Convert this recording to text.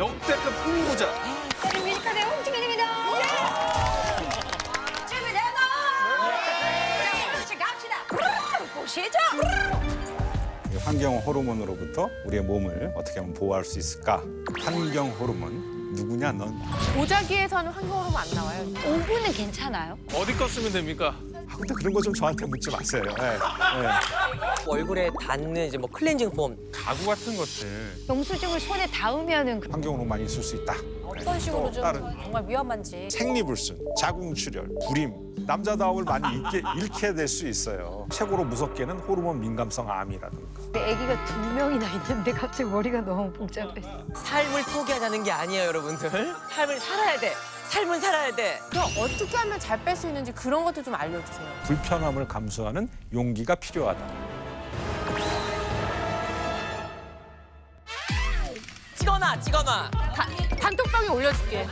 역대급 흥부자. 뮤지컬의 홍지민입니다. 준비 되나? 자, 같이 갑시다. 보시죠. 이 환경 호르몬으로부터 우리의 몸을 어떻게 하면 보호할 수 있을까? 환경 호르몬 누구냐 넌? 보자기에서는 환경 호르몬 안 나와요. 5분은 괜찮아요? 어디 거 쓰면 됩니까? 아, 근데 그런 거 좀 저한테 묻지 마세요. 예, 예. 얼굴에 닿는 이제 뭐 클렌징 폼 가구 같은 것들. 영수증을 손에 닿으면은 그 환경 호르몬 많이 있을 수 있다. 어떤 식으로 좀 다른. 정말 위험한지. 생리불순, 자궁출혈, 불임, 남자다움을 많이 잃게, 잃게 될 수 있어요. 최고로 무섭게는 호르몬 민감성 암이라든가. 내 아기가 두 명이나 있는데 갑자기 머리가 너무 복잡해. 삶을 포기하자는 게 아니에요 여러분들 삶을 살아야 돼 삶은 살아야 돼 그럼 어떻게 하면 잘 뺄 수 있는지 그런 것도 좀 알려주세요. 불편함을 감수하는 용기가 필요하다. 찍어놔, 찍어놔. 단톡방에 올려줄게.